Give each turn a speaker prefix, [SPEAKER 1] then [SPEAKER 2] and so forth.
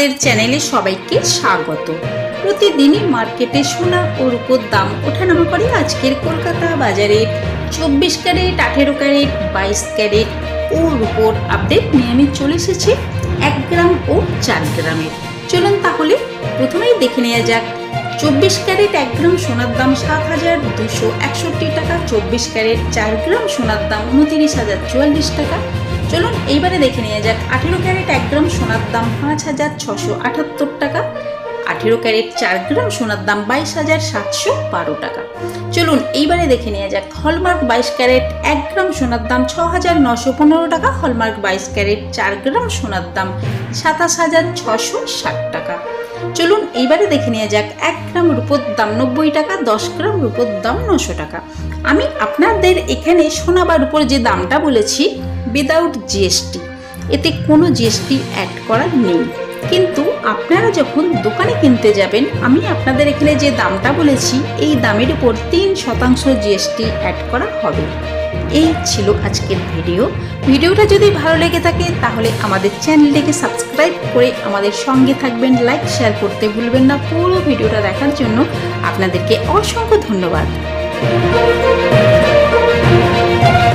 [SPEAKER 1] আমাদের চ্যানেলে সবাইকে স্বাগত। প্রতিদিনই মার্কেটে সোনা ও রূপোর দাম ওঠানামা করে আজকের কলকাতা বাজারে। চব্বিশ ক্যারেট, আঠেরো ক্যারেট, বাইশ ক্যারেট ও রূপোর আপডেট নিয়ে আমি চলে এসেছি এক গ্রাম ও চার গ্রামের চলুন তাহলে প্রথমেই দেখে নেওয়া যাক। চব্বিশ ক্যারেট এক গ্রাম সোনার দাম সাত হাজার দুশো একষট্টি টাকা, চব্বিশ ক্যারেট চার গ্রাম সোনার দাম উনতিরিশ হাজার চুয়াল্লিশ টাকা চলুন এইবারে দেখে নিয়ে যাক। আঠেরো ক্যারেট এক গ্রাম সোনার দাম পাঁচ হাজার ছশো আটাত্তর টাকা। আঠেরো ক্যারেট চার গ্রাম সোনার দাম বাইশ হাজার সাতশো বারো টাকা। চলুন এইবারে দেখে নেওয়া যাক। হলমার্ক বাইশ ক্যারেট এক গ্রাম সোনার দাম ছ হাজার নশো পনেরো টাকা। হলমার্ক বাইশ ক্যারেট চার গ্রাম সোনার দাম সাতাশ হাজার ছশো ষাট টাকা। চলুন এইবারে দেখে নেওয়া যাক এক গ্রাম রূপোর দাম নব্বই টাকা, দশ গ্রাম রূপোর দাম নশো টাকা। আমি আপনাদের এখানে সোনা বা রূপোর যে দামটা বলেছি উইদাউট জিএসটি এতে কোনো জিএসটি অ্যাড করা নেই। কিন্তু আপনারা যখন দোকানে কিনতে যাবেন, আমি আপনাদের এখানে যে দামটা বলেছি, এই দামের উপর তিন শতাংশ জিএসটি অ্যাড করা হবে। এই ছিল আজকের ভিডিও। ভিডিওটা যদি ভালো লেগে থাকে, তাহলে আমাদের চ্যানেলটিকে সাবস্ক্রাইব করে আমাদের সঙ্গে থাকবেন। লাইক, শেয়ার করতে ভুলবেন না পুরো ভিডিওটা দেখার জন্য। আপনাদেরকে অসংখ্য ধন্যবাদ।